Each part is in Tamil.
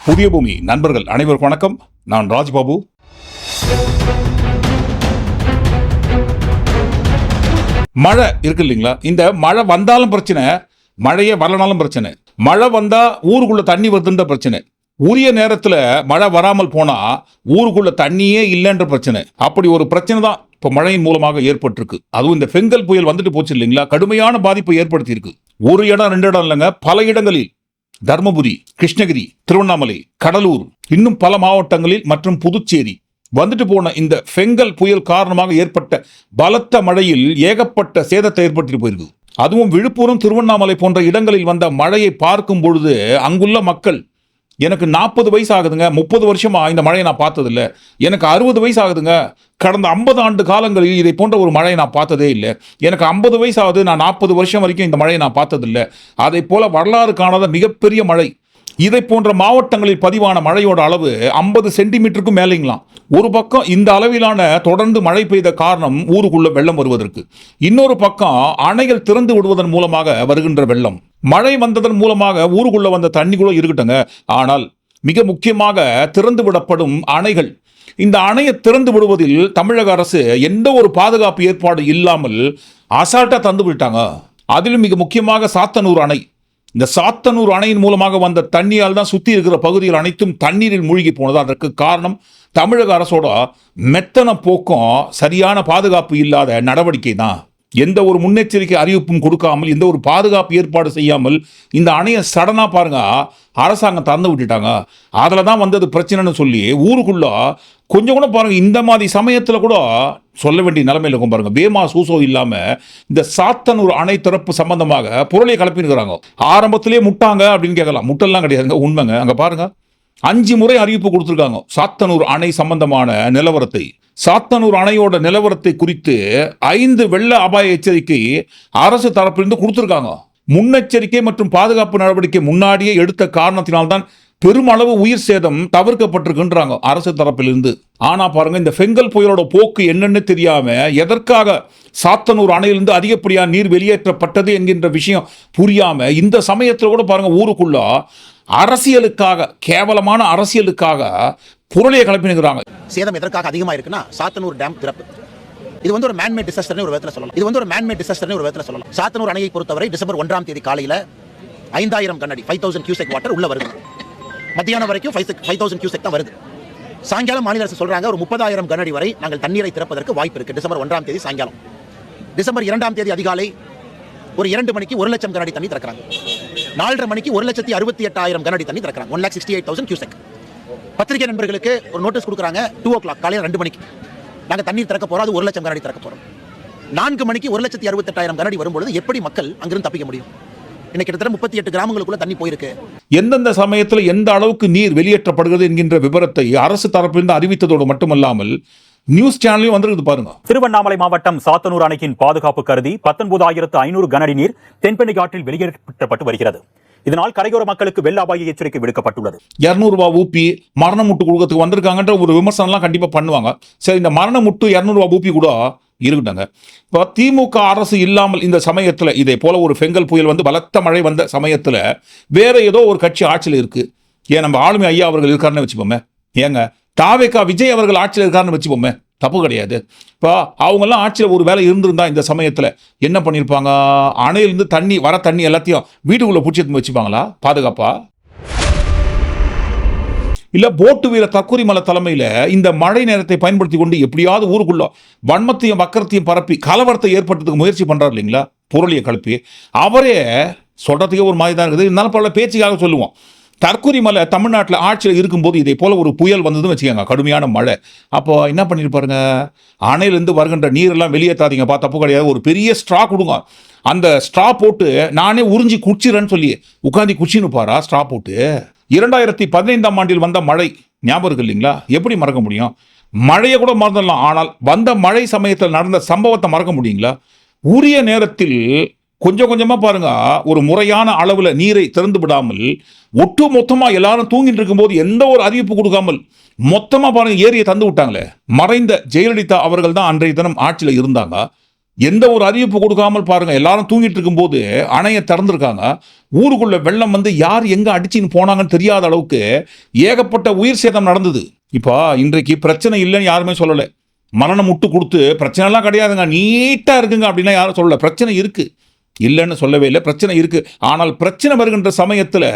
புதிய பூமி. நண்பர்கள் அனைவருக்கும் வணக்கம். நான் ராஜ்பாபு. மழை இருக்கு இல்லைங்களா? இந்த மழை வந்தாலும் பிரச்சனை மழையே வரலனாலும் பிரச்சனை. மழை வந்தா ஊருக்குள்ள தண்ணி வருதுன்ற பிரச்சனை. உரிய நேரத்தில் மழை வராமல் போனால் ஊருக்குள்ள தண்ணியே இல்லைன்ற பிரச்சனை. அப்படி ஒரு பிரச்சனை தான் இப்போ மழையின் மூலமாக ஏற்பட்டிருக்கு. அதுவும் இந்த பெங்கல் புயல் வந்துட்டு போச்சு இல்லைங்களா? கடுமையான பாதிப்பை ஏற்படுத்தியிருக்கு. ஒரு இடம் ரெண்டு இடம் இல்லைங்க. பல இடங்களில் தர்மபுரி கிருஷ்ணகிரி திருவண்ணாமலை கடலூர் இன்னும் பல மாவட்டங்களில் மற்றும் புதுச்சேரி வந்துட்டு போன இந்த ஃபெங்கல் புயல் காரணமாக ஏற்பட்ட பலத்த மழையில் ஏகப்பட்ட சேதத்தை ஏற்பட்டு போயிருக்கு. அதுவும் விழுப்புரம் திருவண்ணாமலை போன்ற இடங்களில் வந்த மழையை பார்க்கும் பொழுது அங்குள்ள மக்கள் எனக்கு நாற்பது வயசு ஆகுதுங்க முப்பது வருஷமாக இந்த மழையை நான் பார்த்ததில்ல. எனக்கு அறுபது வயசு ஆகுதுங்க கடந்த ஐம்பது ஆண்டு காலங்களில் இதை போன்ற ஒரு மழையை நான் பார்த்ததே இல்லை. எனக்கு ஐம்பது வயசு ஆகுது நான் நாற்பது வருஷம் வரைக்கும் இந்த மழையை நான் பார்த்ததில்லை. அதை போல் வரலாறு காணாத மிகப்பெரிய மழை இதை போன்ற மாவட்டங்களில் பதிவான மழையோட அளவு ஐம்பது சென்டிமீட்டருக்கும் மேலேங்களாம். ஒரு பக்கம் இந்த அளவிலான தொடர்ந்து மழை பெய்த காரணம் ஊருக்குள்ள வெள்ளம் வருவதற்கு. இன்னொரு பக்கம் அணைகள் திறந்து விடுவதன் மூலமாக வருகின்ற வெள்ளம். மழை வந்ததன் மூலமாக ஊருக்குள்ள வந்த தண்ணி கூட இருக்கட்டுங்க. ஆனால் மிக முக்கியமாக திறந்து விடப்படும் அணைகள். இந்த அணையை திறந்து விடுவதில் தமிழக அரசு எந்த ஒரு பாதுகாப்பு ஏற்பாடு இல்லாமல் அசால்ட்டாக தந்து விட்டாங்க அதிலும் மிக முக்கியமாக சாத்தனூர் அணை. இந்த சாத்தனூர் அணையின் மூலமாக வந்த தண்ணியால் தான் சுற்றி இருக்கிற பகுதிகள் அனைத்தும் தண்ணீரில் மூழ்கி போனது. அதற்கு காரணம் தமிழக அரசோட மெத்தன போக்கம் சரியான பாதுகாப்பு இல்லாத நடவடிக்கை தான் எந்த ஒரு முன்னெச்சரிக்கை அறிவிப்பும் கொடுக்காமல் எந்த ஒரு பாதுகாப்பு ஏற்பாடு செய்யாமல் இந்த அணையை சடனாக பாருங்க. அரசாங்கம் திறந்து விட்டுட்டாங்க. அதில் தான் வந்தது பிரச்சனைன்னு சொல்லி ஊருக்குள்ளே கொஞ்சம் கூட பாருங்கள் இந்த மாதிரி சமயத்தில் கூட சொல்ல வேண்டிய நிலைமையில் இருக்கும் பாருங்கள் பேமா சூசோ இல்லாமல் இந்த சாத்தனூர் அணை திறப்பு சம்பந்தமாக பொருளை இருக்கிறாங்க ஆரம்பத்திலே முட்டாங்க அப்படின்னு கேட்கலாம். முட்டெல்லாம் கிடையாதுங்க உண்மைங்க. அங்கே பாருங்கள் அஞ்சு முறை அறிவிப்பு கொடுத்துருக்காங்க. சாத்தனூர் அணை சம்பந்தமான நிலவரத்தை. சாத்தனூர் அணையோட நிலவரத்தை குறித்து ஐந்து வெள்ள அபாய எச்சரிக்கை அரசு தரப்பிலிருந்து கொடுத்துருக்காங்க. முன்னெச்சரிக்கை மற்றும் பாதுகாப்பு நடவடிக்கை முன்னாடியே எடுத்த காரணத்தினால்தான் பெருமளவு உயிர் சேதம் தவிர்க்கப்பட்டிருக்குன்றாங்க அரசு தரப்பிலிருந்து. ஆனா பாருங்க இந்த பெங்கல் புயலோட போக்கு என்னன்னு தெரியாம எதற்காக சாத்தனூர் அணையிலிருந்து அதிகப்படியாக நீர் வெளியேற்றப்பட்டது என்கின்ற விஷயம் புரியாம இந்த சமயத்தில் கூட பாருங்க ஊருக்குள்ள அரசியலுக்காக கேவலமான அரசியலுக்காக புரளியை கிளப்பினுங்கிறாங்க சேதம் எதற்காக அதிகமாக இருக்குன்னா சாத்தனூர் டேம் திறப்பு. இது வந்து ஒரு மேன்மேட் டிசாஸ்டர்னு ஒரு விதத்தில் சொல்லலாம். இது வந்து ஒரு மேன்மேட் டிசாஸ்டர்னு ஒரு விதத்தில் சொல்லலாம். சாத்தனூர் அணையை பொறுத்தவரை டிசம்பர் ஒன்றாம் தேதி காலையில் ஐந்தாயிரம் கண்ணாடி ஃபைவ் தௌசண்ட் கியூசெக் வாட்டர் உள்ள வருது. மத்தியானம் வரைக்கும் ஃபைவ் ஃபைவ் தௌசண்ட் கியூசெக் தான் வருது. சாயங்காலம் மாநில அரசு சொல்கிறாங்க ஒரு முப்பதாயிரம் கனஅடி வரை நாங்கள் தண்ணீரை திறப்பதற்கு வாய்ப்பு இருக்குது டிசம்பர் ஒன்றாம் தேதி சாயங்காலம். டிசம்பர் இரண்டாம் தேதி அதிகாலை ஒரு இரண்டு மணிக்கு ஒரு லட்சம் கனடி தண்ணி திறக்கிறாங்க. நாலரை மணிக்கு ஒரு லட்சத்தி அறுபத்தி எட்டாயிரம் கனடி தண்ணி திறக்கிறாங்க. One lakh sixty eight thousand cusec பத்திரிகை நண்பர்களுக்கு ஒரு நோட்டீஸ் கொடுக்குறாங்க. டூ ஓ கிளாக் காலையில் ரெண்டு மணிக்கு. நாங்கள் தண்ணீர் திறக்க போகிறோம் அது ஒரு லட்சம் கனடி திறக்க போகிறோம் நான்கு மணிக்கு ஒரு லட்சத்தி அறுபத்தெட்டாயிரம் கனடி வரும்பொழுது எப்படி மக்கள் அங்கிருந்து தப்பிக்க முடியும்? இன்னைக்கு கிட்டத்தட்ட முப்பத்தி எட்டு கிராமங்களுக்குள்ள தண்ணி போயிருக்கு. எந்தெந்த சமயத்தில் எந்த அளவுக்கு நீர் வெளியேற்றப்படுகிறது என்கின்ற விவரத்தை அரசு தரப்பிலிருந்து அறிவித்ததோடு மட்டுமல்லாமல் நியூஸ் சேனலையும் வந்திருக்குது பாருங்க. திருவண்ணாமலை மாவட்டம் சாத்தனூர் அணைக்கின் பாதுகாப்பு கருதி பத்தொன்பதாயிரத்து ஐநூறு கனஅடி நீர் தென்பெண்ணை ஆற்றில் வெளியேற்றப்பட்டு வருகிறது. இதனால் கரையோர மக்களுக்கு வெள்ள அபாய எச்சரிக்கை விடுக்கப்பட்டுள்ளது. இரநூறுவா ஊப்பி மரண முட்டு கொடுக்கறதுக்கு வந்திருக்காங்கன்ற ஒரு விமர்சனம்லாம் கண்டிப்பாக பண்ணுவாங்க. சரி இந்த மரண முட்டு இரநூறுவா ஊப்பி கூட இருக்கட்டாங்க இப்போ திமுக அரசு இல்லாமல் இந்த சமயத்தில் இதே போல ஒரு பெங்கல் புயல் வந்து பலத்த மழை வந்த சமயத்தில் வேற ஏதோ ஒரு கட்சி ஆட்சியில் இருக்கு. ஏன் நம்ம ஆளுமை ஐயா அவர்கள் இருக்காருன்னு வச்சுப்போமே ஏங்க தாவேக்கா விஜய் அவர்கள் ஆட்சியில் இருக்காருன்னு வச்சுப்போமே தப்பு கிடையாது. இப்போ அவங்கெல்லாம் ஆட்சியில் ஒரு வேலை இருந்திருந்தா இந்த சமயத்தில் என்ன பண்ணியிருப்பாங்க அணையிலேருந்து தண்ணி வர தண்ணி எல்லாத்தையும் வீட்டுக்குள்ளே பிடிச்சி எடுத்து வச்சுப்பாங்களா? பாதுகாப்பா? இல்லை போட்டு வீர தக்குரி மலை தலைமையில் இந்த மழை நேரத்தை பயன்படுத்தி கொண்டு எப்படியாவது ஊருக்குள்ள வன்மத்தையும் வக்கரத்தையும் பரப்பி கலவரத்தை ஏற்படுறதுக்கு முயற்சி பண்றாரு இல்லைங்களா? பொருளியை கலப்பி. அவரே சொல்கிறதுக்கே ஒரு மாதிரி தான் இருக்குது. இருந்தாலும் பல பேச்சுக்காக சொல்லுவோம். தற்கொலை மலை தமிழ்நாட்டில் ஆட்சியில் இருக்கும்போது இதே போல் ஒரு புயல் வந்ததுன்னு வச்சுக்கோங்க கடுமையான மழை. அப்போ என்ன பண்ணியிருப்பாருங்க அணையிலேருந்து வருகின்ற நீரெல்லாம் வெளியேற்றாதீங்க. பா தப்பு கிடையாது. ஒரு பெரிய ஸ்ட்ரா கொடுங்க. அந்த ஸ்ட்ரா போட்டு நானே உறிஞ்சி குடிச்சிடறேன்னு சொல்லி உட்காந்து குச்சின்னு பாரா ஸ்ட்ரா போட்டு. இரண்டாயிரத்தி பதினைந்தாம் ஆண்டில் வந்த மழை ஞாபகம் இருக்கு இல்லைங்களா? எப்படி மறக்க முடியும்? மழையை கூட மறந்துடலாம். ஆனால் வந்த மழை சமயத்தில் நடந்த சம்பவத்தை மறக்க முடியுங்களா? உரிய நேரத்தில் கொஞ்சம் கொஞ்சமாக பாருங்க. ஒரு முறையான அளவில் நீரை திறந்து விடாமல் ஒட்டு மொத்தமாக எல்லாரும் தூங்கிட்டு இருக்கும்போது எந்த ஒரு அறிவிப்பு கொடுக்காமல் மொத்தமாக பாருங்க ஏரியை தந்து விட்டாங்களே. மறைந்த ஜெயலலிதா அவர்கள் தான் அன்றைய தினம் ஆட்சியில் இருந்தாங்க. எந்த ஒரு அறிவிப்பு கொடுக்காமல் பாருங்க எல்லாரும் தூங்கிட்டு இருக்கும்போது அணையை திறந்துருக்காங்க. ஊருக்குள்ள வெள்ளம் வந்து யார் எங்கே அடிச்சின்னு போனாங்கன்னு தெரியாத அளவுக்கு ஏகப்பட்ட உயிர் சேதம் நடந்தது. இப்போ இன்றைக்கு பிரச்சனை இல்லைன்னு யாருமே சொல்லலை. மரணம் முட்டு கொடுத்து பிரச்சனைலாம் கிடையாதுங்க நீட்டாக இருக்குங்க அப்படின்னா யாரும் சொல்லலை. பிரச்சனை இருக்குது இல்லைன்னு சொல்லவே இல்லை. பிரச்சனை இருக்கு. ஆனால் பிரச்சனை வருகின்ற சமயத்தில்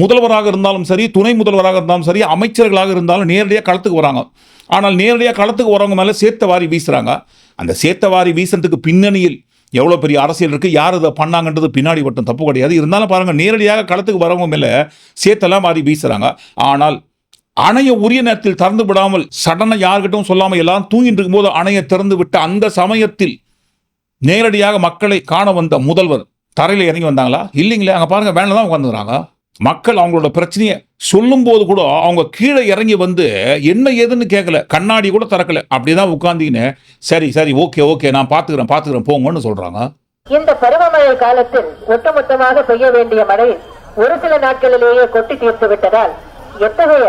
முதல்வராக இருந்தாலும் சரி துணை முதல்வராக இருந்தாலும் சரி அமைச்சர்களாக இருந்தாலும் நேரடியாக களத்துக்கு வராங்க. ஆனால் நேரடியாக களத்துக்கு வரவங்க மேலே சேர்த்த வாரி வீசுகிறாங்க அந்த சேர்த்த வாரி வீசுறதுக்கு பின்னணியில் எவ்வளோ பெரிய அரசியல் இருக்குது யார் இதை பண்ணாங்கன்றது பின்னாடி மட்டும் தப்பு கிடையாது. இருந்தாலும் பாருங்கள் நேரடியாக களத்துக்கு வரவங்க மேலே சேர்த்தெல்லாம் வாரி வீசுகிறாங்க ஆனால் அணையை உரிய நேரத்தில் திறந்து விடாமல் சடனாக யார்கிட்டும் சொல்லாமல் எல்லாரும் தூங்கிட்டு இருக்கும்போது அணையை திறந்து விட்ட அந்த சமயத்தில் நேரடியாக மக்களை காண வந்த முதல்வர் தரையில் இறங்கி வந்தாங்களா? இல்லைங்களே அங்கே பாருங்கள் வேனில் தான் உட்காந்துக்கிறாங்க மக்கள் அவங்களோட பிரச்சனையை சொல்லும்போது கூட அவங்க கீழே இறங்கி வந்து என்ன ஏதுன்னு கேட்கல கண்ணாடி கூட திறக்கல. அப்படிதான் உட்காந்தின்னு சரி சரி ஓகே ஓகே நான் பார்த்துக்கிறேன் பார்த்துக்கிறேன் போங்கன்னு சொல்கிறாங்க இந்த பருவமழை காலத்தில் ஒட்டுமொத்தமாக பெய்ய வேண்டிய மழை ஒரு சில நாட்களிலேயே கொட்டி தீர்த்து விட்டதால் எத்தகைய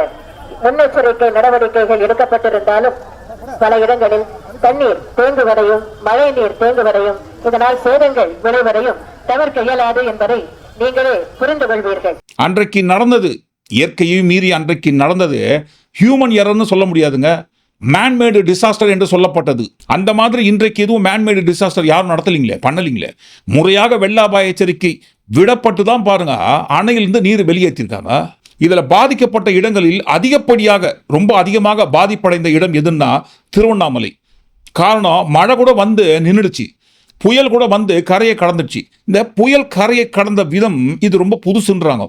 முன்னெச்சரிக்கை நடவடிக்கைகள் எடுக்கப்பட்டிருந்தாலும் பல இடங்களில் தண்ணீர் தேங்குவதையும் மழை நீர் தேங்குவதையும் இதனால் சேதங்கள் விளைவதையும் தவிர்க்க இயலாது என்பதை நீங்களே புரிந்து கொள்வீர்கள். அன்றைக்கு நடந்தது இயற்கையும் மீறி அன்றைக்கு நடந்தது ஹியூமன் எரர்னு சொல்ல முடியாதுங்க. மேன்மேடு டிசாஸ்டர் என்று சொல்லப்பட்டது. அந்த மாதிரி இன்றைக்கு எதுவும் மேன்மேடு டிசாஸ்டர் யாரும் நடத்தலீங்களே பண்ணலீங்களே? முறையாக வெள்ள அபாய எச்சரிக்கை விடப்பட்டு தான் பாருங்க. அணையிலிருந்து நீர் வெளியேற்றிருக்காங்க. இதில் பாதிக்கப்பட்ட இடங்களில் அதிகப்படியாக ரொம்ப அதிகமாக பாதிப்படைந்த இடம் எதுன்னா திருவண்ணாமலை. காரணம் மழை கூட வந்து நின்றுடுச்சு புயல் கூட வந்து கரையை கடந்துடுச்சு. இந்த புயல் கரையை கடந்த விதம் இது ரொம்ப புதுசுன்றாங்க.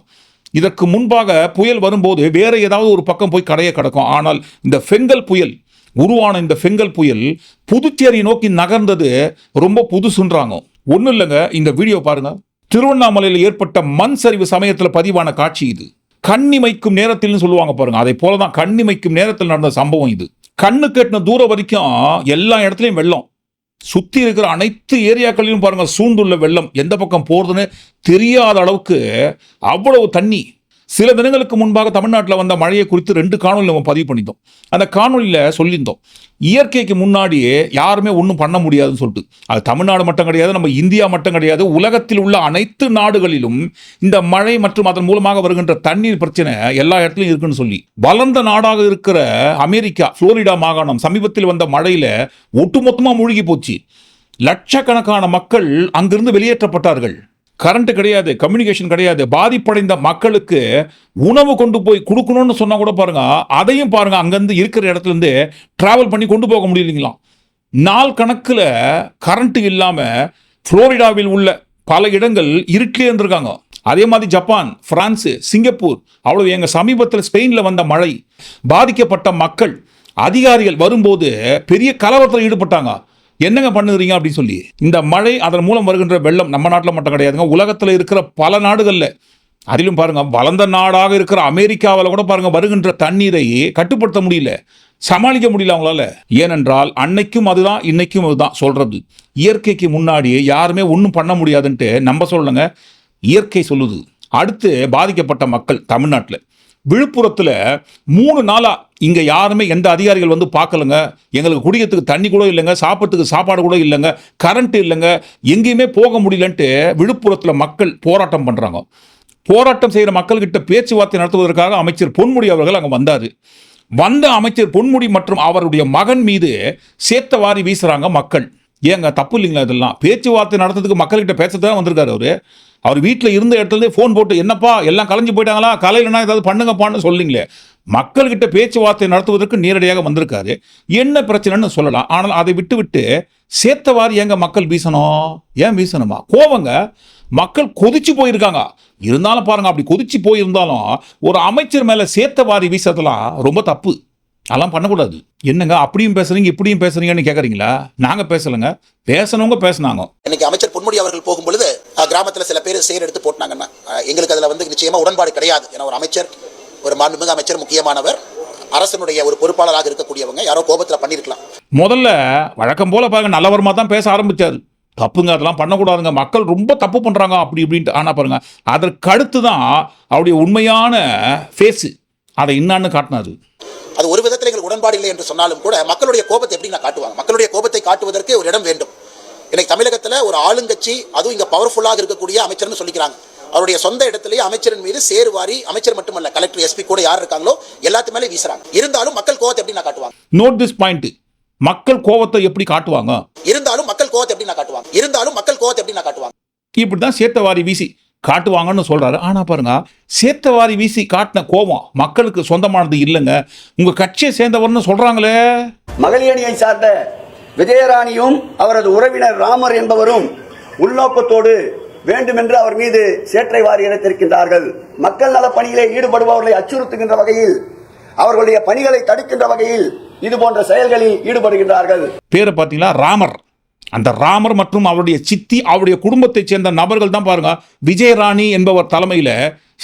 இதற்கு முன்பாக புயல் வரும்போது வேறு ஏதாவது ஒரு பக்கம் போய் கரையை கடக்கும். ஆனால் இந்த ஃபெங்கல் புயல் உருவான இந்த ஃபெங்கல் புயல் புதுச்சேரி நோக்கி நகர்ந்தது ரொம்ப புதுசுன்றாங்க. ஒன்றும் இல்லைங்க இந்த வீடியோ பாருங்க. திருவண்ணாமலையில் ஏற்பட்ட மண் சரிவு சமயத்தில் பதிவான காட்சி இது. கண்ணிமைக்கும் நேரத்தில்னு சொல்லுவாங்க பாருங்க. அதை போல தான் கண்ணிமைக்கும் நேரத்தில் நடந்த சம்பவம் இது. கண்ணு கட்டின தூரம் வரைக்கும் எல்லா இடத்துலையும் வெள்ளம். சுற்றி இருக்கிற அனைத்து ஏரியாக்களிலும் பாருங்கள் சூழ்ந்துள்ள வெள்ளம். எந்த பக்கம் போகிறதுன்னு தெரியாத அளவுக்கு அவ்வளவு தண்ணி. சில தினங்களுக்கு முன்பாக தமிழ்நாட்டில் வந்த மழையை குறித்து ரெண்டு காணொலி நம்ம பதிவு பண்ணியிருந்தோம். அந்த காணொலியில் சொல்லியிருந்தோம். இயற்கைக்கு முன்னாடியே யாருமே ஒன்றும் பண்ண முடியாதுன்னு சொல்லிட்டு. அது தமிழ்நாடு மட்டும் கிடையாது நம்ம இந்தியா மட்டும் கிடையாது உலகத்தில் உள்ள அனைத்து நாடுகளிலும் இந்த மழை மற்றும் அதன் மூலமாக வருகின்ற தண்ணீர் பிரச்சனை எல்லா இடத்துலையும் இருக்குன்னு சொல்லி. வளர்ந்த நாடாக இருக்கிற அமெரிக்கா புளோரிடா மாகாணம் சமீபத்தில் வந்த மழையில் ஒட்டுமொத்தமாக மூழ்கி போச்சு. லட்சக்கணக்கான மக்கள் அங்கிருந்து வெளியேற்றப்பட்டார்கள். கரண்ட் கிடையாது கம்யூனிகேஷன் கிடையாது. பாதிப்படைந்த மக்களுக்கு உணவு கொண்டு போய் கொடுக்கணும்னு சொன்னால் கூட பாருங்க அதையும் பாருங்க அங்கேருந்து இருக்கிற இடத்துலேருந்து ட்ராவல் பண்ணி கொண்டு போக முடியலைங்களாம். நாள் கணக்கில் கரண்ட்டு இல்லாமல் ஃப்ளோரிடாவில் உள்ள பல இடங்கள் இருட்டிலே இருந்திருக்காங்க. அதே மாதிரி ஜப்பான் பிரான்ஸு சிங்கப்பூர் அவ்வளோ எங்கள் சமீபத்தில் ஸ்பெயினில் வந்த மழை பாதிக்கப்பட்ட மக்கள் அதிகாரிகள் வரும்போது பெரிய கலவரத்தில் ஈடுபட்டாங்க. என்னங்க பண்ணுறீங்க அப்படின்னு சொல்லி. இந்த மழை அதன் மூலம் வருகின்ற வெள்ளம் நம்ம நாட்டில் மட்டும் கிடையாதுங்க. உலகத்தில் இருக்கிற பல நாடுகளில். அதிலும் பாருங்க வளர்ந்த நாடாக இருக்கிற அமெரிக்காவில் கூட பாருங்க வருகின்ற தண்ணீரை கட்டுப்படுத்த முடியல. சமாளிக்க முடியல அவங்களால. ஏனென்றால் அன்னைக்கும் அதுதான் இன்னைக்கும் அதுதான் சொல்றது. இயற்கைக்கு முன்னாடி யாருமே ஒன்றும் பண்ண முடியாதுன்ட்டு நம்ம சொல்லுங்க இயற்கை சொல்லுது. அடுத்து பாதிக்கப்பட்ட மக்கள் தமிழ்நாட்டில். விழுப்புரத்தில் மூணு நாளாக இங்கே யாருமே எந்த அதிகாரிகள் வந்து பார்க்கலங்க. எங்களுக்கு குடிக்கிறதுக்கு தண்ணி கூட இல்லைங்க சாப்பிட்றதுக்கு சாப்பாடு கூட இல்லைங்க கரண்ட் இல்லைங்க எங்கேயுமே போக முடியலன்ட்டு விழுப்புரத்தில் மக்கள் போராட்டம் பண்ணுறாங்க போராட்டம் செய்கிற மக்கள்கிட்ட பேச்சுவார்த்தை நடத்துவதற்காக அமைச்சர் பொன்முடி அவர்கள் அங்கே வந்தார். வந்த அமைச்சர் பொன்முடி மற்றும் அவருடைய மகன் மீது சேத்த வாரி வீசுகிறாங்க மக்கள். ஏங்க தப்பு இல்லைங்களா இதெல்லாம்? பேச்சுவார்த்தை நடத்துறதுக்கு மக்கள்கிட்ட பேச தான் வந்திருக்காரு அவர். அவர் வீட்டில் இருந்த இடத்துல ஃபோன் போட்டு என்னப்பா எல்லாம் கலைஞ்சு போயிட்டாங்களா? கலையிலனா ஏதாவது பண்ணுங்கப்பான்னு சொல்லிங்களே. மக்கள்கிட்ட பேச்சுவார்த்தை நடத்துவதற்கு நேரடியாக வந்திருக்காரு. என்ன பிரச்சனைன்னு சொல்லலாம். ஆனால் அதை விட்டு விட்டு சேர்த்தவாறு ஏங்க மக்கள் வீசணும்? ஏன் வீசணுமா? கோவங்க. மக்கள் கொதிச்சு போயிருக்காங்க. இருந்தாலும் பாருங்க அப்படி கொதிச்சு போயிருந்தாலும் ஒரு அமைச்சர் மேல சேர்த்தவாரி வீசறதெல்லாம் ரொம்ப தப்பு. அதெல்லாம் பண்ணக்கூடாது. என்னங்க அப்படியும் பேசுறீங்க இப்படியும் பேசுறீங்கன்னு கேட்குறீங்களா நாங்க பேசலங்க. பேசணவங்க பேசுனாங்க. இன்னைக்கு அமைச்சர் பொன்முடி அவர்கள் போகும்பொழுது கிராமத்துல சில பேர் சேர் எடுத்து போட்டாங்கன்னா எங்களுக்கு அதுல வந்து நிச்சயமா உடன்பாடு கிடையாது. ஏன்னா ஒரு அமைச்சர் ஒரு மாண்புமிகு அமைச்சர் முக்கியமானவர் அரசனுடைய ஒரு பொறுப்பாளராக இருக்கக்கூடியவங்க யாரோ கோபத்துல பண்ணியிருக்கலாம் முதல்ல வழக்கம் போல பாருங்க நல்லவரமா தான் பேச ஆரம்பிச்சாரு. தப்புங்க அதெல்லாம் பண்ணக்கூடாதுங்க. மக்கள் ரொம்ப தப்பு பண்றாங்க அப்படி இப்படின்ட்டு. ஆனா பாருங்க அதற்கு அடுத்து தான் அவருடைய உண்மையான ஃபேஸு அதை என்னான்னு காட்டினாரு. அது ஒரு விதத்தில் எங்களுக்கு உடன்பாடு இல்லை என்று சொன்னாலும் கூட மக்களுடைய கோபத்தை எப்படி நான் காட்டுவாங்க? மக்களுடைய கோபத்தை காட்டுவதற்கு ஒரு இடம் வேண்டும். இன்னைக்கு தமிழகத்துல ஒரு ஆளுங்கட்சி அதுவும் இங்க பவர்ஃபுல்லாக இருக்கக்கூடிய அமைச்சர்னு சொல்லிக்கிறாங்க. அவருடைய சொந்த இடத்திலேயே அமைச்சரின் மீது சேருவாரி அமைச்சர் மட்டுமல்ல கலெக்டர் எஸ்பி கூட யார் இருக்காங்களோ எல்லாத்து மேலே வீசுறாங்க. இருந்தாலும் மக்கள் கோவத்தை எப்படி நான் காட்டுவாங்க? நோட் திஸ் பாயிண்ட் மக்கள் கோவத்தை எப்படி காட்டுவாங்க? இருந்தாலும் மக்கள் கோவத்தை எப்படி நான் காட்டுவாங்க? இருந்தாலும் மக்கள் கோவத்தை எப்படி நான் காட்டுவாங்க? இப்படி தான் சேத்தவாரி வீசி காட்டுவாங்கன்னு சொல்றாரு. ஆனா பாருங்க சேத்தவாரி வீசி காட்டின கோபம் மக்களுக்கு சொந்தமானது இல்லைங்க. உங்க கட்சியை சேர்ந்தவர்னு சொல்றாங்களே. மகளிரணியை சார்ந்த விஜயராணியும் அவரது உறவினர் ராமர் என்பவரும் உள்நோக்கத்தோடு வேண்டுமென்று அவர் மீது சேற்றை வாரி இறைத்திருக்கின்றார்கள் மக்கள் நல பணியிலே ஈடுபடுபவர்களை அச்சுறுத்துகின்ற வகையில் அவர்களுடைய பணிகளை தடுக்கின்ற வகையில் இது போன்ற செயல்களில் ஈடுபடுகின்றார்கள். பேரை பார்த்தீங்களா? ராமர். அந்த ராமர் மற்றும் அவருடைய சித்தி அவருடைய குடும்பத்தைச் சேர்ந்த நபர்கள் தான் பாருங்க. விஜயராணி என்பவர் தலைமையில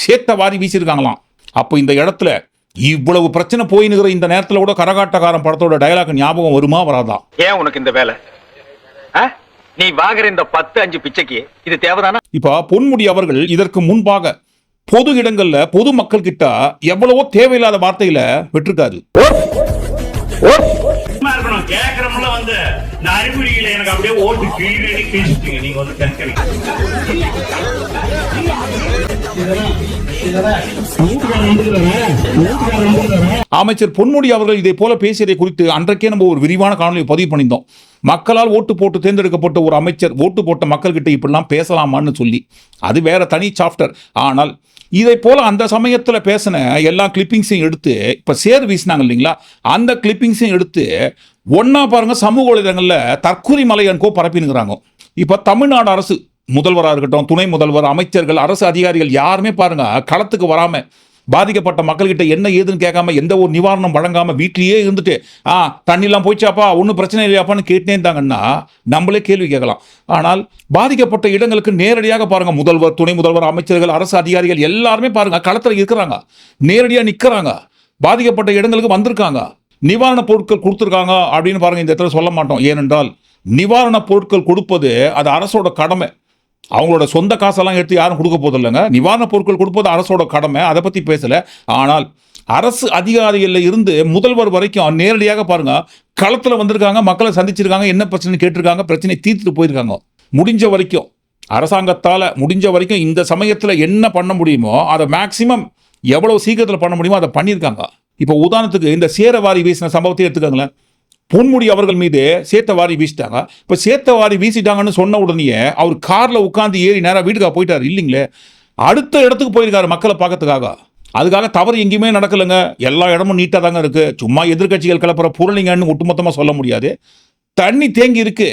சேத்தவாரி வீசியிருக்காங்களாம். அப்போ இந்த இடத்துல இவ்வளவு பிரச்சனை போயினுகிற இந்த நேரத்தில் கூட கரகாட்டக்காரன் படத்தோட டயலாக் ஞாபகம் வருமா வராதா? ஏன் உனக்கு இந்த வேலை? ஆ? நீ வாங்குற இந்த பத்து அஞ்சு பிச்சைக்கு இது தேவைதானா? இப்போ பொன்முடி அவர்கள் இதற்கு முன்பாக பொது இடங்கள்ல பொது மக்கள் கிட்ட எவ்வளவோ தேவையில்லாத வார்த்தையில விட்டிருக்காரு. அமைச்சர் பொன்முடி அவர்கள் இதை போல பேசியதை குறித்து அன்றைக்கே நம்ம ஒரு விரிவான காணொலி பதிவு பண்ணியிருந்தோம். மக்களால் ஓட்டு போட்டு தேர்ந்தெடுக்கப்பட்ட ஒரு அமைச்சர் ஓட்டு போட்ட மக்கள்கிட்ட இப்படிலாம் பேசலாமான்னு சொல்லி. அது வேற தனி சாப்டர். ஆனால் இதை போல் அந்த சமயத்தில் பேசின எல்லா கிளிப்பிங்ஸையும் எடுத்து இப்போ சேர் வீசினாங்க இல்லைங்களா? அந்த கிளிப்பிங்ஸையும் எடுத்து ஒன்றா பாருங்க சமூக வலைதளங்களில் தற்கொலை மலையன்கோ பரப்பினுங்கிறாங்க இப்போ தமிழ்நாடு அரசு முதல்வராக இருக்கட்டும் துணை முதல்வர் அமைச்சர்கள் அரசு அதிகாரிகள் யாருமே பாருங்க களத்துக்கு வராம பாதிக்கப்பட்ட மக்கள்கிட்ட என்ன ஏதுன்னு கேட்காம எந்த ஒரு நிவாரணம் வழங்காமல் வீட்லேயே இருந்துட்டு ஆ தண்ணிலாம் போயிச்சாப்பா ஒன்றும் பிரச்சனை இல்லையாப்பான்னு கேட்டே இருந்தாங்கன்னா நம்மளே கேள்வி கேட்கலாம். ஆனால் பாதிக்கப்பட்ட இடங்களுக்கு நேரடியாக பாருங்கள் முதல்வர் துணை முதல்வர் அமைச்சர்கள் அரசு அதிகாரிகள் எல்லாருமே பாருங்கள் களத்தில் இருக்கிறாங்க. நேரடியாக நிற்கிறாங்க பாதிக்கப்பட்ட இடங்களுக்கு வந்திருக்காங்க. நிவாரணப் பொருட்கள் கொடுத்துருக்காங்க அப்படின்னு பாருங்கள் இந்த இடத்துல சொல்ல மாட்டோம். ஏனென்றால் நிவாரணப் பொருட்கள் கொடுப்பது அது அரசோட கடமை. அவங்களோட சொந்த காசெல்லாம் எடுத்து யாரும் கொடுக்க போதில்லைங்க நிவாரணப் பொருட்கள் கொடுப்பது அரசோட கடமை அதை பற்றி பேசலை. ஆனால் அரசு அதிகாரிகளில் இருந்து முதல்வர் வரைக்கும் நேரடியாக பாருங்கள் களத்தில் வந்திருக்காங்க மக்களை சந்திச்சிருக்காங்க என்ன பிரச்சனை கேட்டிருக்காங்க பிரச்சனை தீர்த்துட்டு போயிருக்காங்க. முடிஞ்ச வரைக்கும் அரசாங்கத்தால் முடிஞ்ச வரைக்கும் இந்த சமயத்தில் என்ன பண்ண முடியுமோ அதை மேக்சிமம் எவ்வளோ சீக்கிரத்தில் பண்ண முடியுமோ அதை பண்ணியிருக்காங்க. இப்போ உதாரணத்துக்கு இந்த சேரவாரி வீசின சம்பவத்தை எடுத்துக்கோங்களேன். பொன்முடி அவர்கள் மீது சேத்தவாரி வீசிட்டாங்க. இப்போ சேத்தவாரி வீசிட்டாங்கன்னு சொன்ன உடனே அவர் காரில் உட்காந்து ஏறி நேராக வீட்டுக்காக போயிட்டார். இல்லைங்களே? அடுத்த இடத்துக்கு போயிருக்காரு மக்களை பார்க்கறதுக்காக. அதுக்காக தவறு எங்கேயுமே நடக்கலைங்க. எல்லா இடமும் நீட்டாக தாங்க இருக்குது சும்மா எதிர்க்கட்சிகள் கிளப்புற புரளிங்கன்னு ஒட்டுமொத்தமாக சொல்ல முடியாது. தண்ணி தேங்கி இருக்கு.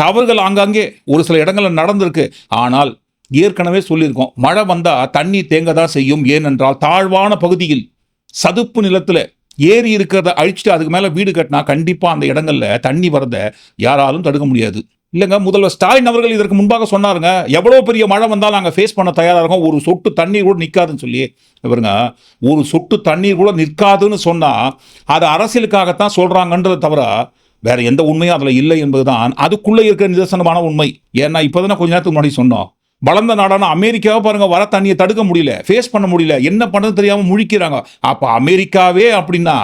தவறுகள் ஆங்காங்கே ஒரு சில இடங்களில் நடந்திருக்கு. ஆனால் ஏற்கனவே சொல்லியிருக்கோம். மழை வந்தால் தண்ணி தேங்க தான் செய்யும். ஏனென்றால் தாழ்வான பகுதியில் சதுப்பு நிலத்தில் ஏரி இருக்கிறத அழிச்சிட்டு அதுக்கு மேலே வீடு கட்டினா கண்டிப்பாக அந்த இடங்களில் தண்ணி வரதை யாராலும் தடுக்க முடியாது. இல்லைங்க முதல்வர் ஸ்டாலின் அவர்கள் இதற்கு முன்பாக சொன்னாருங்க எவ்வளோ பெரிய மழை வந்தாலும் நாங்கள் ஃபேஸ் பண்ண தயாராக இருக்கோம். ஒரு சொட்டு தண்ணீர் கூட நிற்காதுன்னு சொல்லி. இவருங்க ஒரு சொட்டு தண்ணீர் கூட நிற்காதுன்னு சொன்னால் அது அரசியலுக்காகத்தான் சொல்கிறாங்கன்றதை தவிர வேற எந்த உண்மையும் அதில் இல்லை என்பதுதான். அதுக்குள்ளே இருக்கிற நிதர்சனமான உண்மை. ஏன்னா இப்போ தானே கொஞ்ச நேரத்துக்கு முன்னாடி சொன்னோம் வளர்ந்த நாடான அமெரிக்காவை பாருங்கள் வர தண்ணியை தடுக்க முடியல ஃபேஸ் பண்ண முடியல. என்ன பண்ணுறது தெரியாமல் முழிக்கிறாங்க. அப்போ அமெரிக்காவே அப்படின்னா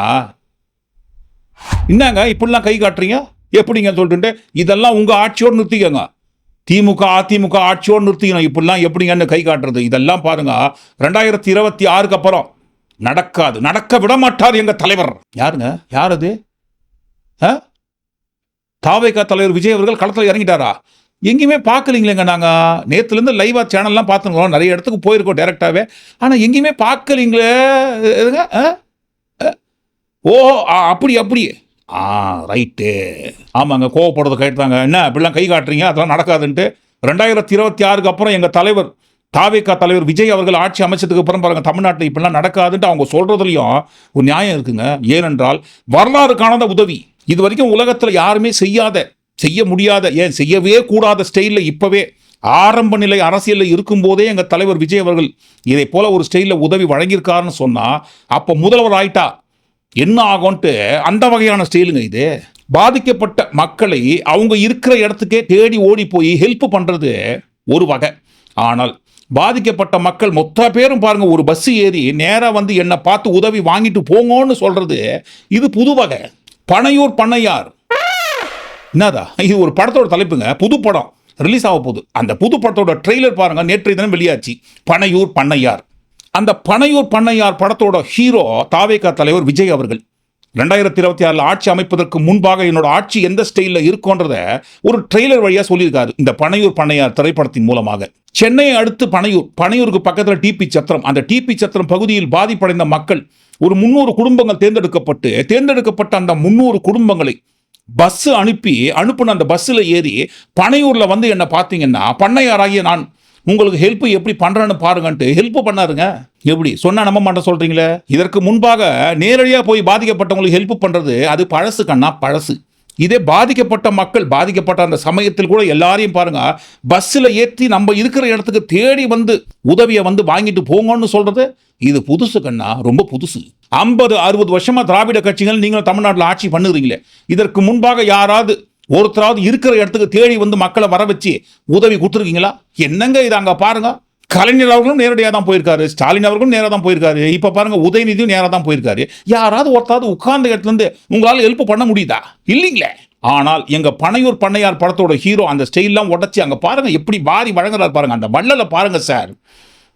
என்னங்க இப்படிலாம் கை காட்டுறீங்க? எப்படிங்க சொல்லிட்டு இதெல்லாம் உங்கள் ஆட்சியோடு நிறுத்திக்கங்க. திமுக அதிமுக ஆட்சியோடு நிறுத்திக்கணும். இப்படிலாம் எப்படிங்கன்னு கை காட்டுறது. இதெல்லாம் பாருங்க ரெண்டாயிரத்தி இருபத்தி ஆறுக்கு அப்புறம் நடக்காது. நடக்க விட மாட்டார் எங்கள் தலைவர். யாருங்க? யார் அது? ஆ? தாவேகா தலைவர் விஜய் அவர்கள் களத்தில் இறங்கிட்டாரா? எங்கேயுமே பார்க்கலீங்களேங்க நாங்கள் நேற்றுலேருந்து லைவாக சேனல்லாம் பார்த்துருக்கோம் நிறைய இடத்துக்கு போயிருக்கோம் டேரெக்டாகவே ஆனால் எங்கேயுமே பார்க்கலீங்களே? எதுங்க? ஆ? ஆ? ஓ ஆ, அப்படி அப்படி. ஆ ரைட்டு ஆமாங்க கோவப்படுறது கேட்டாங்க என்ன அப்படிலாம் கை காட்டுறீங்க? அதெல்லாம் நடக்காதுன்ட்டு. ரெண்டாயிரத்தி இருபத்தி ஆறுக்கு அப்புறம் எங்கள் தலைவர் தாவேகா தலைவர் விஜய் அவர்கள் ஆட்சி அமைச்சதுக்கு அப்புறம் பாருங்கள் தமிழ்நாட்டில் இப்படிலாம் நடக்காதுன்ட்டு அவங்க சொல்கிறதுலையும் ஒரு நியாயம் இருக்குங்க. ஏனென்றால் வரலாறு காணாத உதவி. இது வரைக்கும் உலகத்தில் யாருமே செய்யாத செய்ய முடியாத ஏன் செய்யவே கூடாத ஸ்டைலில் இப்போவே ஆரம்ப நிலை அரசியலில் இருக்கும்போதே எங்கள் தலைவர் விஜய் அவர்கள் இதை போல ஒரு ஸ்டைலில் உதவி வழங்கியிருக்காருன்னு சொன்னால் அப்போ முதல்வர் ஆயிட்டா என்ன ஆகும்ன்ட்டு அந்த வகையான ஸ்டைலுங்க இது. பாதிக்கப்பட்ட மக்களை அவங்க இருக்கிற இடத்துக்கே தேடி ஓடி போய் ஹெல்ப் பண்ணுறது ஒரு வகை. ஆனால் பாதிக்கப்பட்ட மக்கள் மொத்த பேரும் பாருங்க ஒரு பஸ் ஏறி நேராக வந்து என்னை பார்த்து உதவி வாங்கிட்டு போங்கன்னு சொல்கிறது இது புது வகை. பனையூர் பண்ணையார் என்னதா இது ஒரு படத்தோட தலைப்புங்க. புது படம். ரிலீஸ் ஆக போகுது. அந்த புது படத்தோட ட்ரெய்லர் பாருங்கள் நேற்றைய தினம் வெளியாச்சு. பனையூர் பண்ணையார். அந்த பனையூர் பண்ணையார் படத்தோட ஹீரோ தாவேகா தலைவர் விஜய் அவர்கள். ரெண்டாயிரத்தி இருபத்தி ஆறில் ஆட்சி அமைப்பதற்கு முன்பாக என்னோட ஆட்சி எந்த ஸ்டைலில் இருக்குன்றத ஒரு ட்ரெய்லர் வழியாக சொல்லியிருக்காரு. இந்த பனையூர் பண்ணையார் திரைப்படத்தின் மூலமாக. சென்னையை அடுத்து பனையூர். பனையூருக்கு பக்கத்தில் டிபி சத்திரம். அந்த டிபி சத்திரம் பகுதியில் பாதிப்படைந்த மக்கள் ஒரு முந்நூறு குடும்பங்கள் தேர்ந்தெடுக்கப்பட்டு தேர்ந்தெடுக்கப்பட்ட அந்த முந்நூறு குடும்பங்களை பஸ் அனுப்பி அனுப்புன அந்த பஸ்ஸில் ஏறி பனையூரில் வந்து என்னை பார்த்தீங்கன்னா பண்ணையாராகிய நான் உங்களுக்கு ஹெல்ப் எப்படி பண்ணுறேன்னு பாருங்கன்ட்டு ஹெல்ப் பண்ணாருங்க. எப்படி? சொன்னா நம்ப மாட்டேன் சொல்கிறீங்களே இதற்கு முன்பாக நேரடியாக போய் பாதிக்கப்பட்டவங்களுக்கு ஹெல்ப் பண்ணுறது அது பழசு கண்ணா பழசு. இதே பாதிக்கப்பட்ட மக்கள் பாதிக்கப்பட்ட அந்த சமயத்தில் கூட எல்லாரையும் பாருங்க பஸ்ஸில் ஏற்றி நம்ம இருக்கிற இடத்துக்கு தேடி வந்து உதவியை வந்து வாங்கிட்டு போங்கன்னு சொல்றது இது புதுசு கண்ணா ரொம்ப புதுசு. ஐம்பது அறுபது வருஷமா திராவிட கட்சிகள் நீங்களும் தமிழ்நாட்டில் ஆட்சி பண்ணுறீங்களே இதற்கு முன்பாக யாராவது ஒருத்தராவது இருக்கிற இடத்துக்கு தேடி வந்து மக்களை வர வச்சு உதவி கொடுத்துருக்கீங்களா? என்னங்க இது அங்கே பாருங்க. கலைஞர் அவர்களும் நேரடியாக தான் போயிருக்காரு. ஸ்டாலின் அவர்களும் நேராக தான் போயிருக்காரு. இப்போ பாருங்க உதயநிதியும் நேராக தான் போயிருக்காரு. யாராவது ஒருத்தாவது உட்கார்ந்த இடத்துலேருந்து உங்களால் ஹெல்ப் பண்ண முடியுதா? இல்லைங்களே. ஆனால் எங்க பனையூர் பண்ணையார் படத்தோட ஹீரோ அந்த ஸ்டைல்லாம் உடச்சி அங்க பாருங்க எப்படி வாரி வழங்குறாரு பாருங்க. அந்த வள்ளலை பாருங்க சார்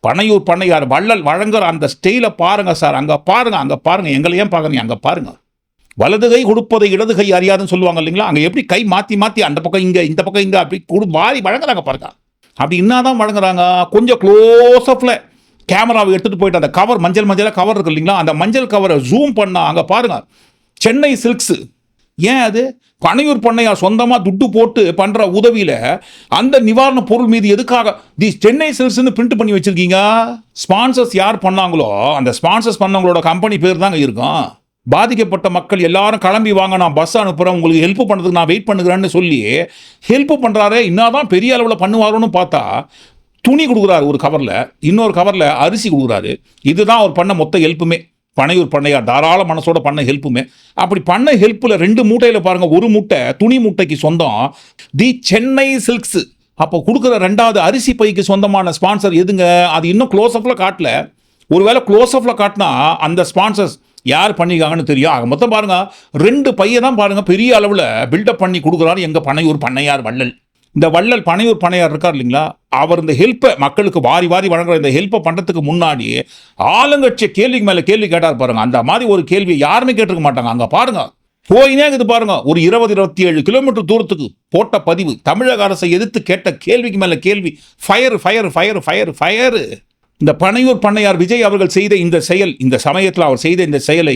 பனையூர் பண்ணையார் வள்ளல் வழங்குற அந்த ஸ்டைலை பாருங்க சார் அங்க பாருங்க அங்க பாருங்க. எங்களை ஏன் பார்க்குறீங்க அங்க பாருங்க. வலது கை கொடுப்பதை இடது கை அறியாதுன்னு சொல்லுவாங்க இல்லைங்களா? அங்கே எப்படி கை மாற்றி மாற்றி அந்த பக்கம் இங்கே இந்த பக்கம் இங்கே அப்படி கொடு வாரி வழங்குறாங்க பாருங்க. அப்படி என்னதான் வழங்குறாங்க. கொஞ்சம் க்ளோஸ் அப்பில் கேமராவை எடுத்துகிட்டு போயிட்டு அந்த கவர் மஞ்சள் மஞ்சளாக கவர் இருக்கு இல்லைங்களா? அந்த மஞ்சள் கவரை ஜூம் பண்ணால் அங்கே பாருங்கள் சென்னை சில்க்ஸு ஏன் அது? பனையூர் பண்ணையார் சொந்தமாக துட்டு போட்டு பண்ணுற உதவியில் அந்த நிவாரண பொருள் மீது எதுக்காக? தி சென்னை சில்க்ஸ்னு பிரிண்ட் பண்ணி வச்சுருக்கீங்க. ஸ்பான்சர்ஸ் யார் பண்ணாங்களோ அந்த ஸ்பான்சர்ஸ் பண்ணவங்களோட கம்பெனி பேர் தாங்க இருக்கும். பாதிக்கப்பட்ட மக்கள் எல்லாரும் கிளம்பி வாங்க நான் பஸ் அனுப்புகிறேன் உங்களுக்கு ஹெல்ப் பண்ணுறதுக்கு நான் வெயிட் பண்ணுகிறேன்னு சொல்லி ஹெல்ப் பண்ணுறாரு என்னதான் பெரிய அளவில் பண்ணுவாரோன்னு பார்த்தா துணி கொடுக்குறாரு ஒரு கவரில் இன்னொரு கவரில் அரிசி கொடுக்குறாரு. இதுதான் அவர் பண்ண மொத்த ஹெல்ப்புமே பனையூர் பண்ணையார் தாராள மனசோட பண்ண ஹெல்ப்புமே அப்படி பண்ண ஹெல்ப்பில் ரெண்டு மூட்டையில் பாருங்கள் ஒரு மூட்டை துணி மூட்டைக்கு சொந்தம் தி சென்னை சில்க்ஸு. அப்போ கொடுக்குற ரெண்டாவது அரிசி பைக்கு சொந்தமான ஸ்பான்சர் எதுங்க? அது இன்னும் க்ளோஸ் அப்பில் காட்டல. ஒருவேளை க்ளோஸ் அப்பில் காட்டினா அந்த ஸ்பான்சர்ஸ் யார் பண்ணியிருக்காங்கன்னு தெரியும். ஆக மொத்தம் பாருங்கள் ரெண்டு பையன் தான் பாருங்கள் பெரிய அளவில் பில்டப் பண்ணி கொடுக்குறாரு எங்கள் பனையூர் பண்ணையார் வள்ளல். இந்த வள்ளல் பனையூர் பண்ணையார் இருக்கார் இல்லைங்களா? அவர் இந்த ஹெல்ப்பை மக்களுக்கு வாரி வாரி வழங்குற இந்த ஹெல்ப்பை பண்ணுறதுக்கு முன்னாடி ஆளுங்கட்சி கேள்விக்கு மேலே கேள்வி கேட்டார் பாருங்க. அந்த மாதிரி ஒரு கேள்வி யாருமே கேட்டிருக்க மாட்டாங்க. அங்கே பாருங்க போயினே இது பாருங்க ஒரு இருபது இருபத்தி ஏழு கிலோமீட்டர் தூரத்துக்கு போட்ட பதிவு. தமிழக அரசை எதிர்த்து கேட்ட கேள்விக்கு மேலே கேள்வி. Fire fire fire fire fire இந்த பனையூர் பண்ணையார் விஜய் அவர்கள் செய்த இந்த செயல் இந்த சமயத்தில் அவர் செய்த இந்த செயலை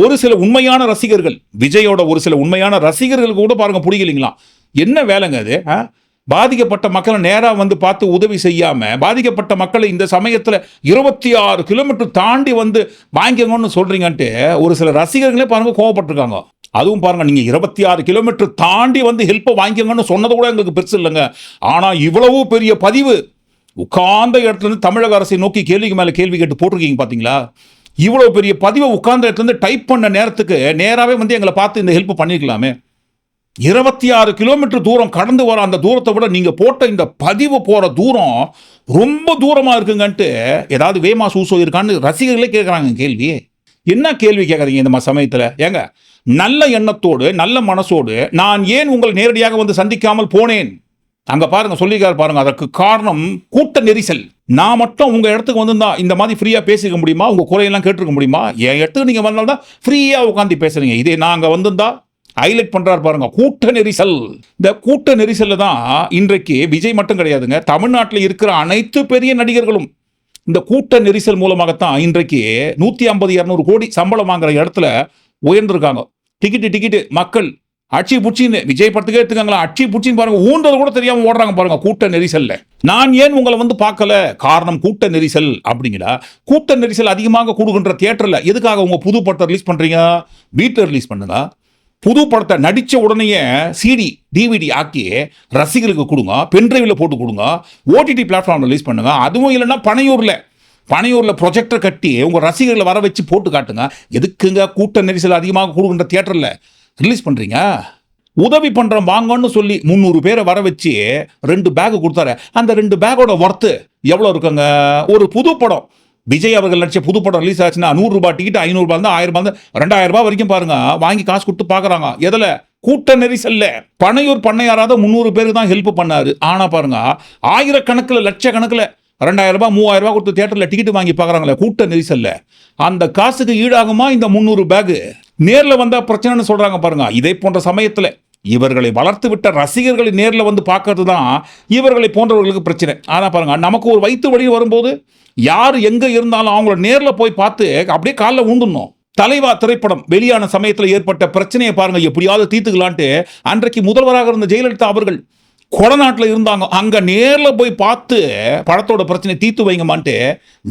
ஒரு சில உண்மையான ரசிகர்கள் விஜயோட ஒரு சில உண்மையான ரசிகர்கள் கூட பாருங்க பிடிக்கலைங்களா என்ன வேலைங்க அது பாதிக்கப்பட்ட மக்களை நேராக வந்து பார்த்து உதவி செய்யாமல் பாதிக்கப்பட்ட மக்களை இந்த சமயத்தில் இருபத்தி ஆறு கிலோமீட்டர் தாண்டி வந்து வாங்கிக்கோங்கன்னு சொல்கிறீங்கன்ட்டு ஒரு சில ரசிகர்களே பாருங்க கோவப்பட்டிருக்காங்க. அதுவும் பாருங்க நீங்க இருபத்தி ஆறு கிலோமீட்டர் தாண்டி வந்து ஹெல்ப்பை வாங்கிக்கோங்கன்னு சொன்னது கூட எங்களுக்கு பெருசு இல்லைங்க. ஆனால் இவ்வளவு பெரிய பதிவு உட்கார்ந்த இடத்துலேருந்து தமிழக அரசை நோக்கி கேள்விக்கு மேலே கேள்வி கேட்டு போட்டிருக்கீங்க பார்த்தீங்களா இவ்வளோ பெரிய பதிவை உட்கார்ந்த இடத்துலேருந்து டைப் பண்ண நேரத்துக்கு நேராகவே வந்து எங்களை பார்த்து இந்த ஹெல்ப் பண்ணியிருக்கலாமே இருபத்தி ஆறு கிலோமீட்டர் தூரம் கடந்து வர அந்த தூரத்தை விட நீங்கள் போட்ட இந்த பதிவு போகிற தூரம் ரொம்ப தூரமாக இருக்குங்கன்ட்டு ஏதாவது வேமா சூசோ இருக்கான்னு ரசிகர்களே கேட்குறாங்க கேள்வி என்ன கேள்வி கேட்குறீங்க இந்த மாதிரி சமயத்தில்? ஏங்க நல்ல எண்ணத்தோடு நல்ல மனசோடு நான் ஏன் உங்களை நேரடியாக வந்து சந்திக்காமல் போனேன்? அங்கே பாருங்க சொல்லிக்கார் பாருங்க அதற்கு காரணம் கூட்ட நெரிசல். நான் மட்டும் உங்கள் இடத்துக்கு வந்திருந்தா இந்த மாதிரி ஃப்ரீயாக பேசிக்க முடியுமா? உங்கள் குறையெல்லாம் கேட்டிருக்க முடியுமா? என் இடத்துக்கு நீங்க வந்தால்தான் ஃப்ரீயாக உட்காந்து பேசுறீங்க. இதே நான் அங்கே வந்திருந்தா ஹைலைட் பண்ணுறாரு பாருங்க கூட்ட நெரிசல். இந்த கூட்ட நெரிசலில் தான் இன்றைக்கு விஜய் மட்டும் கிடையாதுங்க தமிழ்நாட்டில் இருக்கிற அனைத்து பெரிய நடிகர்களும் இந்த கூட்ட நெரிசல் மூலமாகத்தான் இன்றைக்கு நூற்றி ஐம்பது இரநூறு கோடி சம்பளம் வாங்குற இடத்துல உயர்ந்திருக்காங்க. டிக்கெட்டு டிக்கெட்டு மக்கள். அச்சி புச்சின்னு விஜய் படத்துக்கே எடுத்துக்காங்களா அச்சி புச்சின்னு பாருங்க ஊன்றது கூட தெரியாம ஓடுறாங்க பாருங்க கூட்ட நெரிசல்ல. நான் ஏன் உங்களை வந்து பார்க்கல? காரணம் கூட்ட நெரிசல் அப்படிங்களா? கூட்ட நெரிசல் அதிகமாக கூடுகின்ற தியேட்டர்ல எதுக்காக உங்க புது படத்தை ரிலீஸ் பண்றீங்க? வீட்டில் ரிலீஸ் பண்ணுங்க புது படத்தை நடித்த உடனேயே சிடி டிவிடி ஆக்கி ரசிகர்களுக்கு கொடுங்க பென்ட்ரைவில் போட்டு கொடுங்க ஓடிடி பிளாட்ஃபார்ம் ரிலீஸ் பண்ணுங்க. அதுவும் இல்லைன்னா பனையூரில். பனையூரில் ப்ரொஜெக்டர் கட்டி உங்கள் ரசிகர்களை வர வச்சு போட்டு காட்டுங்க. எதுக்குங்க கூட்ட நெரிசல் அதிகமாக கூடுகின்ற தியேட்டரில்? ரிலீஸ் பண்ணுறீங்க உதவி பண்ணுறோம் வாங்கன்னு சொல்லி முந்நூறு பேரை வர வச்சு ரெண்டு பேக் கொடுத்தாரு. அந்த ரெண்டு பேக்கோட ஒர்த்து எவ்வளோ இருக்குங்க? ஒரு புது படம். விஜய் அவர்கள் நடிச்ச புது படம் ரிலீஸ் ஆச்சுன்னா நூறுரூபா டிக்கெட் ஐநூறுரூபா இருந்தால் ஆயிரம் இருந்தால் ரெண்டாயிரம் ரூபா வரைக்கும் பாருங்க. வாங்கி காசு கொடுத்து பார்க்குறாங்க எதில்? கூட்ட நெரிசல்ல. பனையூர் பண்ணையாராத முந்நூறு பேருக்கு தான் ஹெல்ப் பண்ணாரு. ஆனால் பாருங்க ஆயிரக்கணக்கில் லட்சக்கணக்கில் ரெண்டாயிரம் ரூபாய் மூவாயிரம் ரூபாய் கொடுத்து தேட்டரில் டிக்கெட் வாங்கி பார்க்குறாங்களே கூட்ட நெரிசல்ல. அந்த காசுக்கு ஈடாகுமா இந்த முந்நூறு பேகு நேரில் வந்தால் பிரச்சனைன்னு சொல்கிறாங்க பாருங்க. இதே போன்ற சமயத்தில் இவர்களை வளர்த்து விட்ட ரசிகர்களை நேரில் வந்து பார்க்கறது தான் இவர்களை போன்றவர்களுக்கு பிரச்சனை. ஆனால் பாருங்க நமக்கு ஒரு வயிற்று வழி வரும்போது யார் எங்கே இருந்தாலும் அவங்கள நேரில் போய் பார்த்து அப்படியே காலில் ஊண்டுணும் தலைவா திரைப்படம் வெளியான சமயத்தில் ஏற்பட்ட பிரச்சனையை பாருங்கள் எப்படியாவது தீர்த்துக்கலான்ட்டு அன்றைக்கு முதல்வராக இருந்த ஜெயலலிதா அவர்கள் கொடநாட்டில் இருந்தாங்க. அங்கே நேரில் போய் பார்த்து படத்தோட பிரச்சனை தீர்த்து வைங்கமான்ட்டு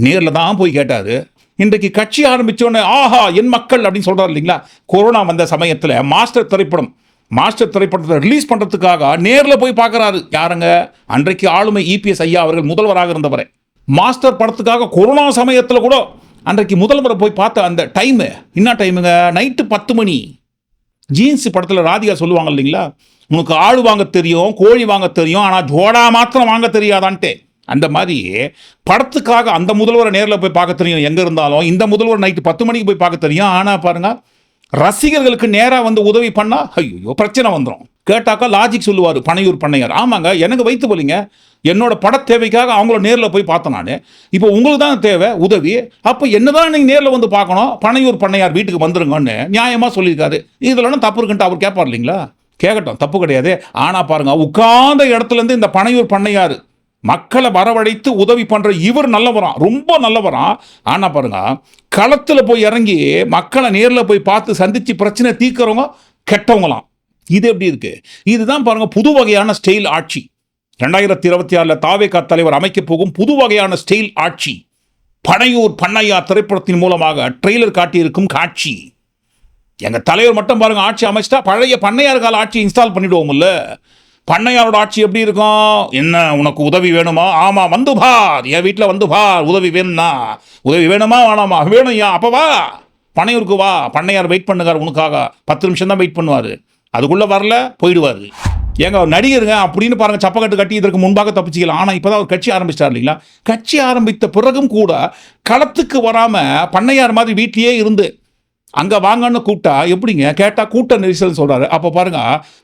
நேரில் தான் போய் கேட்டார். இன்றைக்கு கட்சி ஆரம்பித்தோன்னே ஆஹா என் மக்கள் அப்படின்னு சொல்கிறார் இல்லைங்களா? கொரோனா வந்த சமயத்தில் மாஸ்டர் திரைப்படம் மாஸ்டர் திரைப்படத்தை ரிலீஸ் பண்ணுறதுக்காக நேரில் போய் பார்க்குறாரு. யாருங்க? அன்றைக்கு ஆளுமை இபிஎஸ் ஐயா அவர்கள் முதல்வராக இருந்தவரை. மாஸ்டர் படத்துக்காக கொரோனா சமயத்தில் கூட அன்றைக்கு முதல்வரை போய் பார்த்த அந்த டைமு என்ன டைமுங்க நைட்டு பத்து மணி. ஜீன்ஸ் படத்தில் ராதிகா சொல்லுவாங்க இல்லைங்களா? உனக்கு ஆடு வாங்க தெரியும் கோழி வாங்க தெரியும் ஆனால் ஜோடா மாத்திரம் வாங்க தெரியாதான்ட்டு அந்த மாதிரி படத்துக்காக அந்த முதல்வரை நேரில் போய் பார்க்க தெரியும். எங்கே இருந்தாலும் இந்த முதல்வர் நைட்டு பத்து மணிக்கு போய் பார்க்க தெரியும். ஆனால் பாருங்கள் ரசிகர்களுக்கு நேராக வந்து உதவி பண்ணால் ஐயோ பிரச்சனை வந்துடும் கேட்டாக்கா லாஜிக் சொல்லுவார் பனையூர் பண்ணையார். ஆமாங்க எனக்கு வைத்து போலிங்க என்னோட பட தேவைக்காக அவங்கள நேரில் போய் பார்த்தேன் நான். இப்போ உங்களுக்கு தான் தேவை உதவி. அப்போ என்னதான் நீங்கள் நேரில் வந்து பார்க்கணும் பனையூர் பண்ணையார் வீட்டுக்கு வந்துருங்கன்னு நியாயமாக சொல்லியிருக்காரு. இதில் தப்பு இருக்குன்ட்டு அவர் கேட்பார் இல்லைங்களா? கேட்கட்டும் தப்பு கிடையாது. ஆனால் பாருங்கள் உட்கார்ந்த இடத்துலேருந்து இந்த பனையூர் பண்ணையார் மக்களை வரவழைத்து உதவி பண்ற இவர் நல்லவராம் ரொம்ப நல்லவராம் ஆனா பாருங்க களத்துல போய் இறங்கி மக்களை நேரில் போய் பார்த்து சந்திச்சு பிரச்சனை தீர்க்கிறவங்க கெட்டவங்களாம். இது எப்படி இருக்கு? இதுதான் பாருங்க புது வகையான ஸ்டைல் ஆட்சி. ரெண்டாயிரத்தி இருபத்தி ஆறில் தாவேகா தலைவர் அமைக்கப் போகும் புது வகையான ஸ்டைல் ஆட்சி. பனையூர் பண்ணையா திரைப்படத்தின் மூலமாக ட்ரெய்லர் காட்டியிருக்கும் காட்சி. எங்கள் தலைவர் மட்டும் பாருங்க ஆட்சி அமைச்சிட்டா பழைய பண்ணையார் கால ஆட்சி இன்ஸ்டால் பண்ணிவிடுவோம்ல பண்ணையாரோட ஆட்சி எப்படி இருக்கும்? என்ன உனக்கு உதவி வேணுமா? ஆமாம் வந்து பார். என் வீட்டில் வந்து பார். உதவி வேணும்னா. உதவி வேணுமா வேணாமா? வேணும்யா அப்போ வா. பண்ணையூருக்கு வா. பண்ணையார் வெயிட் பண்ணுகார் உனக்காக. பத்து நிமிஷம் தான் வெயிட் பண்ணுவார். அதுக்குள்ளே வரல போயிடுவார். ஏங்க ஒரு நடிகருங்க அப்படின்னு பாருங்க சப்பக்கட்டு கட்டி இதற்கு முன்பாக தப்பிச்சிக்கலாம் ஆனால் இப்போ தான் அவர் கட்சி ஆரம்பிச்சிட்டார் இல்லைங்களா? கட்சி ஆரம்பித்த பிறகும் கூட களத்துக்கு வராமல் பண்ணையார் மாதிரி வீட்லேயே இருந்து அங்க வாங்கன்னு கூப்பிட்டா எப்படிங்க? கேட்டா கூட்ட நெரிசல் சொல்றாரு. அப்ப பாருங்க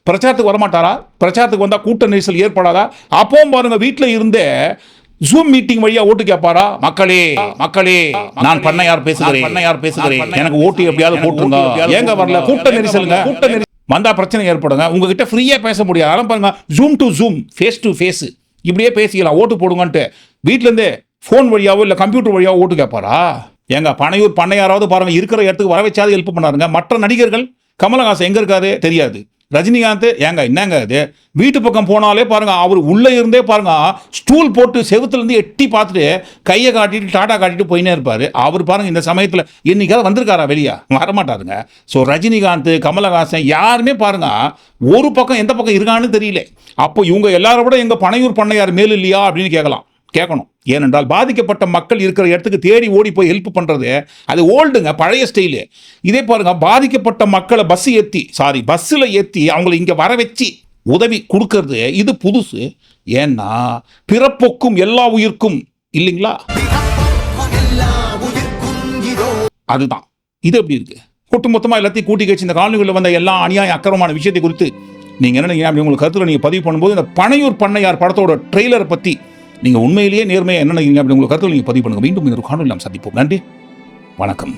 பிரச்சாரத்துக்கு வரமாட்டாரா? பிரச்சாரத்துக்கு வந்தா கூட்ட நெரிசல் ஏற்படாதா? அப்பவும் பாருங்க வீட்டுல இருந்தே ஜூம் மீட்டிங் வழியா ஓட்டு கேட்பாரா? மக்களே மக்களே நான் பண்ணையார் பேசுகிறேன்? பண்ணையார் பேசுகிறேன்? எனக்கு ஓட்டு எப்படியாவது போட்டுருங்க. ஏங்க வரல? கூட்ட நெரிசலுங்க. கூட்ட நெரிசல். வந்தா பிரச்சனை ஏற்படுங்க. உங்ககிட்ட ஃப்ரீயா பேச முடியாது. அதெல்லாம் பாருங்க zoom to zoom face to face இப்படியே பேசிக்கலாம். ஓட்டு போடுங்கன்ட்டு. வீட்ல இருந்தே ஃபோன் வழியாவோ இல்லை கம்ப்யூட்டர் வழியாவோ ஓட்டு கேட்பாரா? ஏங்க பனையூர் பண்ணையாராவது பாருங்க இருக்கிற இடத்துக்கு வர வச்சாது ஹெல்ப் பண்ணாருங்க. மற்ற நடிகர்கள் கமலஹாசன் எங்க இருக்காரு? தெரியாது. ரஜினிகாந்த் ஏங்க என்னங்க அது வீட்டு பக்கம் போனாலே பாருங்க அவர் உள்ளே இருந்தே பாருங்க ஸ்டூல் போட்டு செவுத்துலேருந்து எட்டி பார்த்துட்டு கையை காட்டிட்டு டாடா காட்டிட்டு போயினே இருப்பார். அவர் பாருங்க இந்த சமயத்தில் என்னைக்காவது வந்திருக்காரா வெளியே? வரமாட்டாருங்க. ஸோ ரஜினிகாந்த் கமலஹாசன் யாருமே பாருங்க ஒரு பக்கம் எந்த பக்கம் இருக்கான்னு தெரியல. அப்போ இவங்க எல்லாரும் விட எங்கள் பனையூர் பண்ணையார் மேல் இல்லையா அப்படின்னு கேட்கலாம். கேட்கணும். ஏனென்றால் பாதிக்கப்பட்ட மக்கள் இருக்கிற இடத்துக்கு தேடி ஓடி போய் ஹெல்ப் பண்ணுறது அது ஓல்டுங்க பழைய ஸ்டைலு இதே பாருங்க பாதிக்கப்பட்ட மக்களை பஸ் ஏற்றி சாரி பஸ்ஸில் ஏற்றி அவங்கள இங்கே வர வச்சு உதவி கொடுக்கறது இது புதுசு. ஏன்னா பிறப்புக்கும் எல்லா உயிர்க்கும் இல்லைங்களா? அதுதான். இது எப்படி இருக்கு? ஒட்டுமொத்தமாக எல்லாத்தையும் கூட்டி கழிச்சு இந்த காலனிகளில் வந்த எல்லா அநியாய அக்கிரமான விஷயத்தை குறித்து நீங்கள் என்ன நினைக்கிறீங்க? உங்களுக்கு கருத்தில் நீங்கள் பதிவு பண்ணும்போது இந்த பனையூர் பண்ணையார் படத்தோட ட்ரெய்லரை பற்றி நீங்கள் உண்மையிலேயே நேர்மையாக என்ன நினைக்கிறீங்க அப்படி உங்களுக்கு கருத்தில் நீங்கள் பதிவு பண்ணுங்க. மீண்டும் இன்னொரு காணொலி நாம் சந்திப்போம். நன்றி. வணக்கம்.